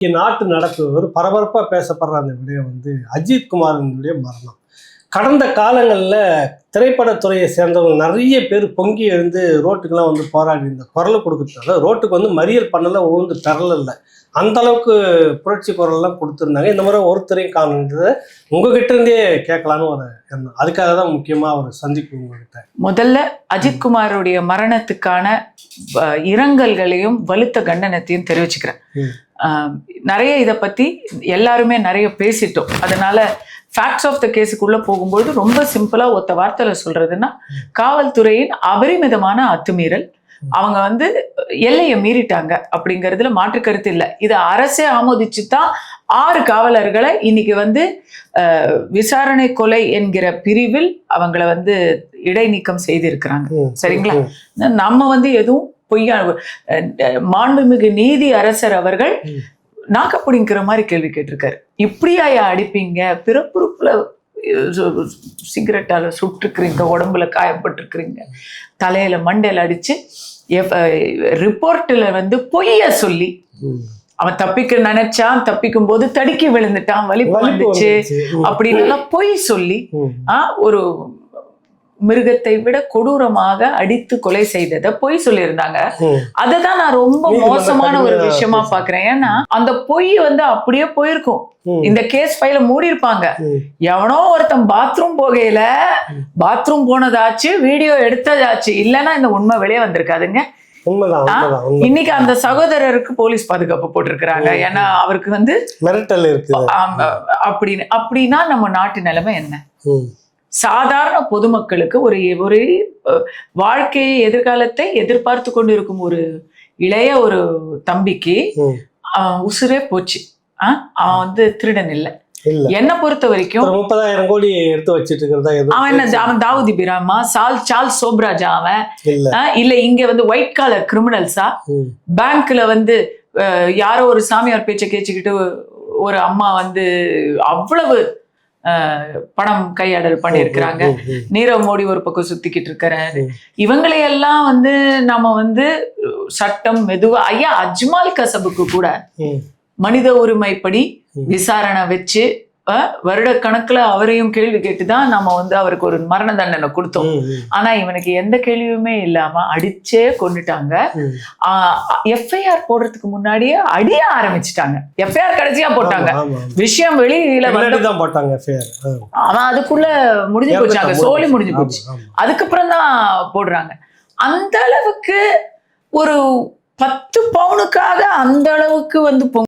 நாட்டு நடப்பு ஒரு பரபரப்பாக பேசப்படுற அந்த விடயம் வந்து அஜித் குமாரினுடைய மரணம். கடந்த காலங்களில் திரைப்படத்துறையை சேர்ந்தவங்க நிறைய பேர் பொங்கி எழுந்து ரோட்டுக்கெல்லாம் வந்து போராடி இந்த குரல் கொடுக்குறதால ரோட்டுக்கு வந்து மறியல் பண்ணல உழுந்து பெறல அந்த அளவுக்கு புரட்சி குரல்லாம் கொடுத்துருந்தாங்க. இந்த முறை ஒருத்தரையும் காணுன்றதை உங்ககிட்ட இருந்தே கேட்கலான்னு ஒரு எண்ணம். அதுக்காக தான் முக்கியமாக ஒரு சந்திப்பு உங்ககிட்ட. முதல்ல அஜித்குமாருடைய மரணத்துக்கான இரங்கல்களையும் வலுத்த கண்டனத்தையும் தெரிவிச்சுக்கிறேன். நிறைய இதை பத்தி எல்லாருமே நிறைய பேசிட்டோம். அதனால ஃபேக்ட்ஸ் ஆஃப் த கேஸுக்குள்ள போகும்போது ரொம்ப சிம்பிளா ஒத்த வார்த்தையில சொல்றதுன்னா காவல்துறையின் அபரிமிதமான அத்துமீறல் அவங்க வந்து எல்லையை மீறிட்டாங்க அப்படிங்கிறதுல மாற்று கருத்து இல்லை. இதை அரசே ஆமோதிச்சு தான் ஆறு காவலர்களை இன்னைக்கு வந்து விசாரணை கொலை என்கிற பிரிவில் அவங்கள வந்து இடைநீக்கம் செய்திருக்கிறாங்க. சரிங்களா? நம்ம வந்து எதுவும் பொய்யா மாண்புமிகு நீதி அரசர் அவர்கள் ம். நாக்கப்பிடிங்கிற மாதிரி கேள்வி கேட்டிருக்காரு. இப்படியாயா அடிப்பீங்க? பிறப்புறுப்புல சிகரெட்டால சுட்டுருக்குறீங்க உடம்புல காயப்பட்டிருக்கிறீங்க. தலையில மண்டையில அடிச்சு ரிப்போர்ட்ல வந்து பொய்ய சொல்லி. அவன் தப்பிக்க நினைச்சான் தப்பிக்கும் போது தடுக்கி விழுந்துட்டான் வலிப்பு வலிப்பு வந்துச்சு அப்படின்னு எல்லாம் பொய் சொல்லி ம், ஆ, ஒரு மிருகத்தை விட கொடூரமாக அடித்து கொலை செய்ததை பொய் சொல்லியிருந்தாங்க. ம். அததான் நான் ரொம்ப மோசமான ஒரு விஷயமா. பாக்குறேன். ஏன்னா அந்த பொய் வந்து அப்படியே போயிருக்கும். இந்த கேஸ் ஃபைல மூடி இருப்பாங்க. எவனோ ஒருத்தன் பாத்ரூம் போகையில பாத்ரூம் போனதாச்சு வீடியோ எடுத்ததாச்சு. இல்லைன்னா இந்த உண்மை வெளியே வந்திருக்காதுங்க. இன்னைக்கு அந்த சகோதரருக்கு போலீஸ் பாதுகாப்பு போட்டிருக்கிறாங்க. ஏன்னா அவருக்கு வந்து மிரட்டல் இருக்குது. ஆம், அப்படின்னு. அப்படின்னா நம்ம நாட்டு நிலைமை என்ன. சாதாரண பொதுமக்களுக்கு ஒரு ஒரு வாழ்க்கையை எதிர்காலத்தை எதிர்பார்த்து கொண்டு இருக்கும் ஒரு இளைய ஒரு தம்பிக்கு உசுரே போச்சு? அவன் வந்து திருடன் இல்லை. என்னை பொறுத்த வரைக்கும் முப்பதாயிரம் கோடி எடுத்து வச்சிட்டு இருக்கிறதா அவன் என்ன அவன் தாவூதி பிராமா சால் சால் சோப்ராஜா அவன். இல்ல. இங்க வந்து ஒயிட் காலர் கிரிமினல்ஸா. பேங்க்ல வந்து யாரோ ஒரு சாமியார் பேச்சை கேச்சுக்கிட்டு ஒரு அம்மா வந்து அவ்வளவு பணம் கையாடல் பண்ணியிருக்கிறாங்க நீரவ் மோடி ஒரு பக்கம் சுத்திக்கிட்டு இருக்கிறாரு. இவங்களையெல்லாம் வந்து நாம வந்து சட்டம் மெதுவா ஐயா அஜ்மால் கசபுக்கு கூட மனித உரிமைப்படி. விசாரணை வச்சு வருட கணக்குல அவரையும் கேள்வி கேட்டுதான் நம்ம வந்து அவருக்கு ஒரு மரண தண்டனை கொடுத்தோம். ஆனா இவனுக்கு எந்த கேள்வியுமே இல்லாம அடிச்சே கொண்டுட்டாங்க. எஃப்ஐஆர் போடுறதுக்கு முன்னாடியே அடிய ஆரம்பிச்சிட்டாங்க. எஃப்ஐஆர் கடைசியா போட்டாங்க. விஷயம் வெளியில தான் போட்டாங்க. அவன் அதுக்குள்ள முடிஞ்சு போச்சு. அங்க சோலி முடிஞ்சு போச்சு. அதுக்கப்புறம் தான் போடுறாங்க. அந்த அளவுக்கு ஒரு பத்து பவுனுக்காக அந்த அளவுக்கு வந்து